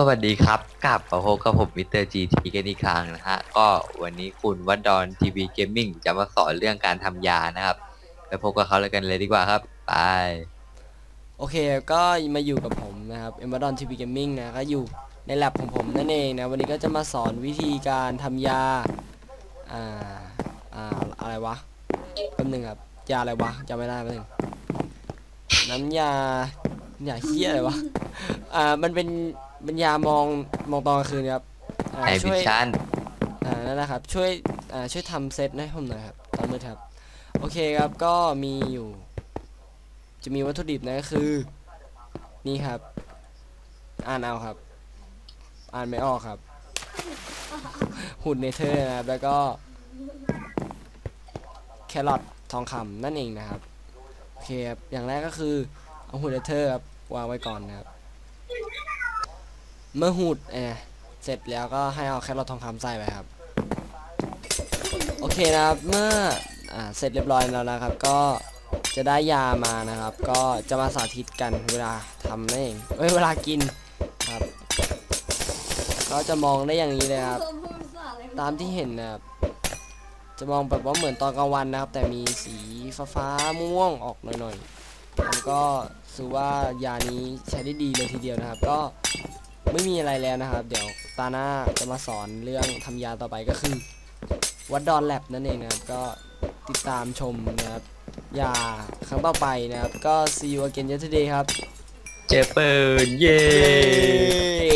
สวัสดีครับกลับมาพบกับผมมิสเตอร์จีทีกันอีกครั้งนะฮะก็วันนี้คุณวัดดอนทีวีเกมมิ่งจะมาสอนเรื่องการทำยานะครับไปพบกับเขาเลยกันเลยดีกว่าครับไปโอเคก็มาอยู่กับผมนะครับ e m b a d o n TV Gaming นะก็อยู่ในแลบของผมนั่นเองนะวันนี้ก็จะมาสอนวิธีการทำยาอ่าอ่าอะไรวะแป๊บนึงครับยาอะไรวะจำไม่ได้แป๊บนึงน้ำยายาเฮียอะไรวะอ่ามันเป็น ป็นยามองมองตอนกลางคืนครับอ่าไอช่วิวยชั่นอ่านั่นนะครับช่วยอ่าช่วยทำเซตให้ผมหน่อยครับตอนมืดครับ โอเคครับก็มีอยู่ จะมีวัตถุดิบนะก็คือ นี่ครับ อ่านเอาครับ อ่านไม่ออกครับ หุ่นเนเธอร์นะครับแล้วก็ แครอททองคำนั่นเองนะครับ โอเคครับ อย่างแรกก็คือ เอาหุ่นเนเธอร์ครับวางไว้ก่อนนะครับ เมื่อหูดเอเสร็จแล้วก็ให้เอาแครอททองคำใส่ไปครับ โอเคนะครับเมื่ออ่าเสร็จเรียบร้อยแล้วนะครับ ก็จะได้ยามานะครับ ก็จะมาสาธิตกันเวลาทำนั่นเองเอ้ยเวลากินครับ ก็จะมองได้อย่างนี้เลยครับ ตามที่เห็นนะครับจะมองแบบว่าเหมือนตอนกลางวันนะครับ แต่มีสีฟ้าฟาๆม่วงออกหน่อยๆแล้วก็ถือว่ายานี้ใช้ได้ดีเลยทีเดียวนะครับ ก็ ไม่มีอะไรแล้วนะครับ เดี๋ยวตาหน้าจะมาสอนเรื่องทำยาต่อไปก็คือ วัดดอนแลบนั่นเองนะครับ ก็ติดตามชมนะครับยาครั้งต่อไปนะครับ ก็ see you again yesterday ครับ เจอปืนเย้เย้